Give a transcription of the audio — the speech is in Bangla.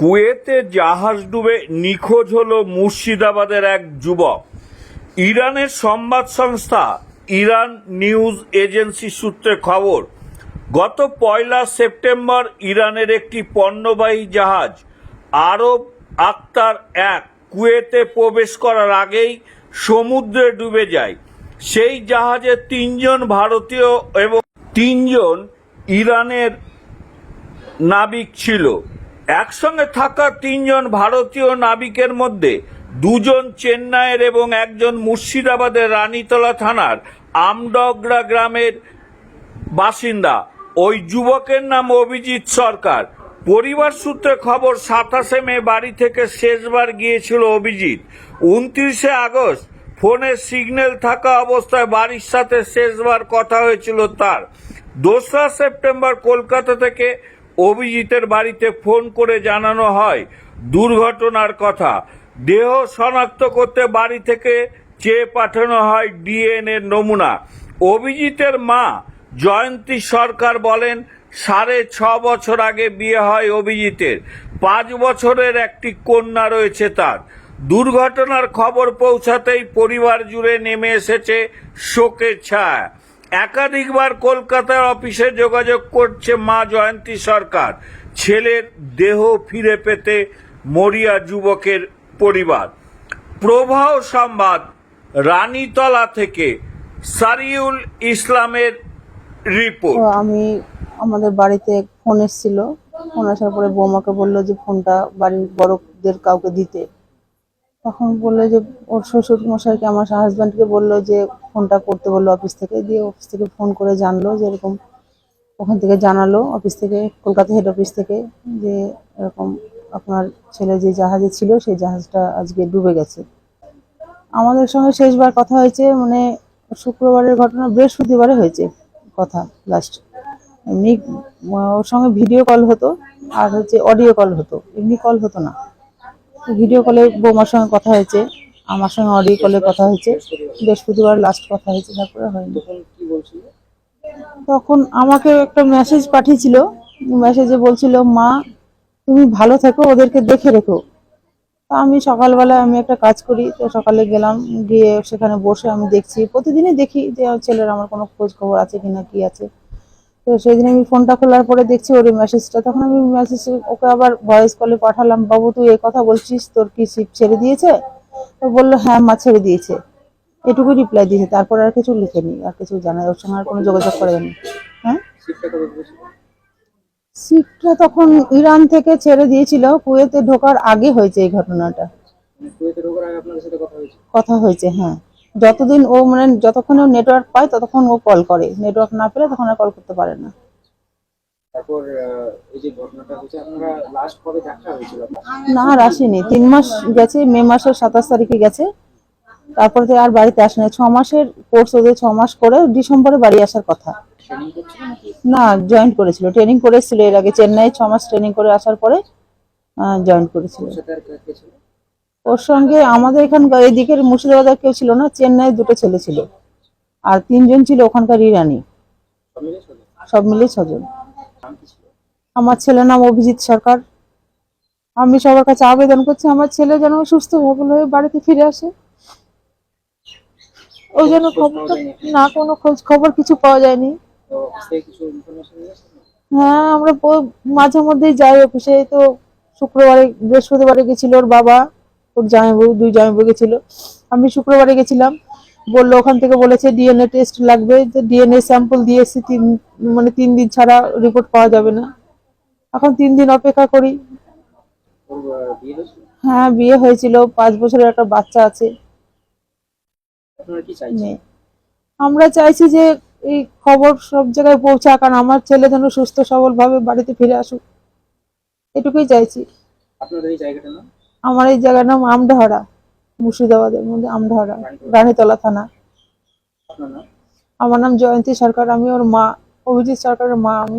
কুয়েতে জাহাজ ডুবে নিখোঁজ হল মুর্শিদাবাদের এক যুবক। ইরানের সংবাদ সংস্থা ইরান নিউজ এজেন্সি সূত্রে খবর, গত পয়লা সেপ্টেম্বর ইরানের একটি পণ্যবাহী জাহাজ আরব আক্তার এক কুয়েতে প্রবেশ করার আগেই সমুদ্রে ডুবে যায়। সেই জাহাজে তিনজন ভারতীয় এবং তিনজন ইরানের নাবিক ছিল। একসঙ্গে থাকা তিনজন ভারতীয় নাবিকের মধ্যে দুজন চেন্নাইয়ের এবং একজন মুর্শিদাবাদের রানীতলা থানার আমডগরা গ্রামের বাসিন্দা। ওই যুবকের নাম অভিজিৎ সরকার। পরিবার সূত্রে খবর, সাতাশে মে বাড়ি থেকে শেষবার গিয়েছিল অভিজিৎ। উনত্রিশে আগস্ট ফোনে সিগন্যাল থাকা অবস্থায় বাড়ির সাথে শেষবার কথা হয়েছিল তার। দোসরা সেপ্টেম্বর কলকাতা থেকে অভিজিতের বাড়িতে ফোন করে জানানো হয়, দুর্ঘটনার কথা। দেহ শনাক্ত করতে বাড়ি থেকে চেয়ে পাঠানো হয় ডিএনএ নমুনা। অভিজিতের মা জয়ন্তী সরকার বলেন, সাড়ে ছ বছর আগে বিয়ে হয় অভিজিতের। পাঁচ বছরের একটি কন্যা রয়েছে তার। দুর্ঘটনার খবর পৌঁছাতেই পরিবার জুড়ে নেমে এসেছে শোকের ছায়া। একাধিকবার কলকাতার অফিসে যোগাযোগ করছে মা জয়ন্তী সরকার। ছেলের দেহ ফিরে পেতে মরিয়া যুবকের পরিবার। প্রবাহ সংবাদ রানীতলা থেকে সারিউল ইসলামের রিপোর্ট। আমি আমাদের বাড়িতে ফোন এসেছিল। ফোন আসার পরে বৌমাকে বলল যে ফোনটা বাড়ির বড়দের কাউকে দিতে। তখন বলল যে, ওর শ্বশুর মশাইকে আমার হাজব্যান্ডকে বলল যে, ফোনটা করতে বলল অফিস থেকে। দিয়ে অফিস থেকে ফোন করে জানলো যে, এরকম ওখান থেকে জানালো অফিস থেকে, কলকাতা হেড অফিস থেকে, যে এরকম আপনার ছেলে যে জাহাজে ছিল, সেই জাহাজটা আজকে ডুবে গেছে। আমাদের সঙ্গে শেষবার কথা হয়েছে মানে শুক্রবারের ঘটনা, বৃহস্পতিবারে হয়েছে কথা লাস্ট এমনি ওর সঙ্গে ভিডিও কল হতো, আর হচ্ছে অডিও কল হতো। এমনি কল হতো না। ভিডিও কলে বৌমার সঙ্গে কথা হয়েছে আমার সঙ্গে অডিও কলে কথা হয়েছে বৃহস্পতিবার লাস্ট কথা হয়েছে তারপরে হয়নি। তখন আমাকে একটা মেসেজ পাঠিয়েছিল মেসেজে বলছিল মা তুমি ভালো থেকো ওদেরকে দেখে রেখো। তা আমি সকালবেলা আমি একটা কাজ করি তো সকালে গেলাম গিয়ে সেখানে বসে আমি দেখছি প্রতিদিনই দেখি যে ছেলের আমার কোনো খোঁজ খবর আছে কিনা কি আছে। তো সেই দিন আমি ফোনটা খোলার পরে দেখছি ওর মেসেজটা তখন আমি মেসেজ ওকে আবার ভয়েস কলে পাঠালাম বাবু তুই এই কথা বলছিস তোর কি শিপ ছেড়ে দিয়েছে? তো বলল হ্যাঁ মা ছেড়ে দিয়েছে। এটুকু রিপ্লাই দিয়েছে। তারপর আর কিছু লিখেনি আর কিছু জানা ওর সঙ্গে আর কোনো যোগাযোগ করেনি হ্যাঁ? শিপটা তখন ইরান থেকে ছেড়ে দিয়েছিল কুয়েতে ঢোকার আগে হয়েছে এই ঘটনাটা। কথা হয়েছে হ্যাঁ। যতদিন ও মানে যতক্ষণ ও নেটওয়ার্ক পায় ততক্ষণ ও কল করে। নেটওয়ার্ক না পেলে তখন আর কল করতে পারে না। তারপর এই যে ঘটনাটা হয়েছে আপনারা লাস্ট কবে দেখা হয়েছিল? না আর আসেনি। তিন মাস গেছে মে মাসের সাতাশ তারিখে গেছে। তারপর থেকে আর বাড়িতে আসেনি ছ মাসের কোর্স ওদের ছ মাস করে ডিসেম্বরে বাড়ি আসার কথা। না জয়েন করেছিল। ট্রেনিং করেছিল এর আগে। চেন্নাই ছ মাস ট্রেনিং করে আসার পরে জয়েন করেছিল। ওর সঙ্গে আমাদের এখানকার এদিকের মুর্শিদাবাদের কেউ ছিল না চেন্নাই দুটো ছেলে ছিল। আর তিনজন ছিল ওখানকার ইরানি। সব মিলে ছজন। আমার ছেলের নাম অভিজিৎ সরকার। আমি সবার কাছে আবেদন করছি, আমার ছেলে যেন সুস্থ সবল হয়ে বাড়িতে ফিরে আসে। ওই জন্য খবরটা না, কোনো খোঁজ খবর কিছু পাওয়া যায়নি। হ্যাঁ আমরা মাঝে মধ্যেই যাই অফিসে, তো শুক্রবারে, বৃহস্পতিবারে গেছিল ওর বাবা। ওর জামাইবাবু দুই জামাইবাবু গেছিল আমি শুক্রবারে গেছিলাম। বলল ওখান থেকে বলেছে ডিএনএ টেস্ট লাগবে। যে ডিএনএ স্যাম্পল দিয়ে এসেছি তিন মানে তিন দিন ছাড়া রিপোর্ট পাওয়া যাবে না। এখন তিন দিন অপেক্ষা করি। হ্যাঁ বিয়ে হয়েছিল। পাঁচ বছরের একটা বাচ্চা আছে। আমরা চাইছি যে এই খবর সব জায়গায় পৌঁছাক কারণ আমার ছেলে যেন সুস্থ সবল ভাবে বাড়িতে ফিরে আসুক। এটুকুই চাইছি। আপনাদের এই জায়গাটার নাম? আমার এই জায়গার নাম আমডাহারা মুর্শিদাবাদের মধ্যে আমডাহারা রানীতলা থানা। আমার নাম জয়ন্তী সরকার আমি ওর মা অভিজিৎ সরকারের মা আমি